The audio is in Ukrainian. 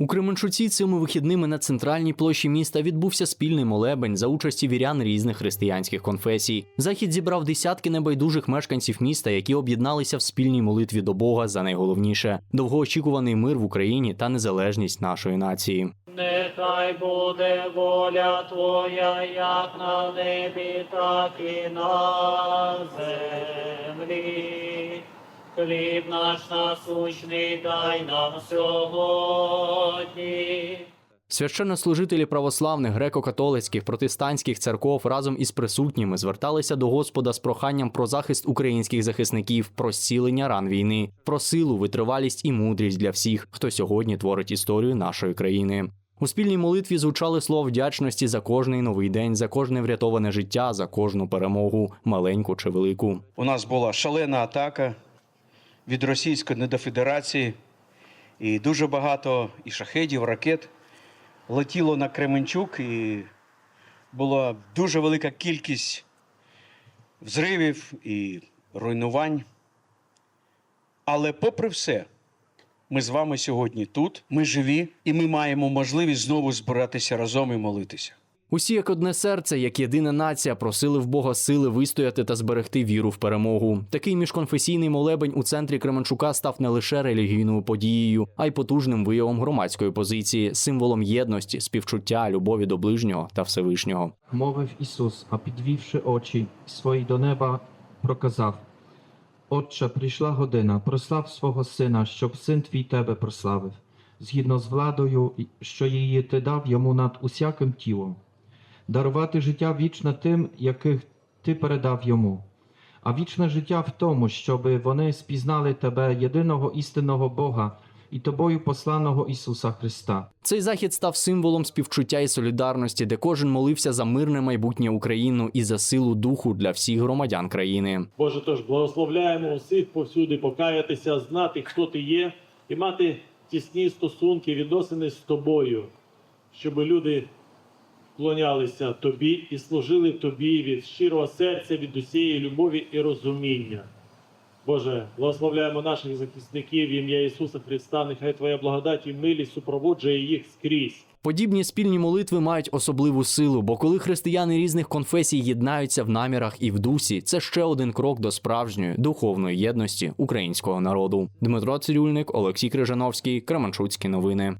У Кременчуці цими вихідними на центральній площі міста відбувся спільний молебень за участі вірян різних християнських конфесій. Захід зібрав десятки небайдужих мешканців міста, які об'єдналися в спільній молитві до Бога за найголовніше довгоочікуваний мир в Україні та незалежність нашої нації. Нехай буде воля Твоя, як на небі, так і на землі. Хліб наш насущний дай нам сьогодні. Священнослужителі православних, греко-католицьких, протестантських церков разом із присутніми зверталися до Господа з проханням про захист українських захисників, про зцілення ран війни, про силу, витривалість і мудрість для всіх, хто сьогодні творить історію нашої країни. У спільній молитві звучали слова вдячності за кожний новий день, за кожне врятоване життя, за кожну перемогу, маленьку чи велику. У нас була шалена атака від Російської недофедерації, і дуже багато і шахедів, ракет летіло на Кременчук, і була дуже велика кількість взривів і руйнувань. Але попри все, ми з вами сьогодні тут, ми живі, і ми маємо можливість знову збиратися разом і молитися. Усі як одне серце, як єдина нація, просили в Бога сили вистояти та зберегти віру в перемогу. Такий міжконфесійний молебень у центрі Кременчука став не лише релігійною подією, а й потужним виявом громадської позиції, символом єдності, співчуття, любові до ближнього та Всевишнього. мовив Ісус, а підвівши очі свої до неба, проказав: Отче, прийшла година, прослав свого сина, щоб син твій тебе прославив, згідно з владою, що її ти дав йому над усяким тілом, дарувати життя вічне тим, яких ти передав йому. А вічне життя в тому, щоб вони спізнали тебе, єдиного істинного Бога і тобою посланого Ісуса Христа. Цей захід став символом співчуття і солідарності, де кожен молився за мирне майбутнє Україну і за силу духу для всіх громадян країни. Боже, тож благословляємо усіх повсюди покаятися, знати, хто ти є, і мати тісні стосунки, відносини з тобою, щоб люди вклонялися тобі і служили тобі від щирого серця, від усієї любові і розуміння. Боже, благословляємо наших захисників в ім'я Ісуса Христа. Нехай Твоя благодать і милість супроводжує їх скрізь. Подібні спільні молитви мають особливу силу, бо коли християни різних конфесій єднаються в намірах і в дусі, це ще один крок до справжньої духовної єдності українського народу. Дмитро Цирюльник, Олексій Крижановський, Кременчуцькі новини.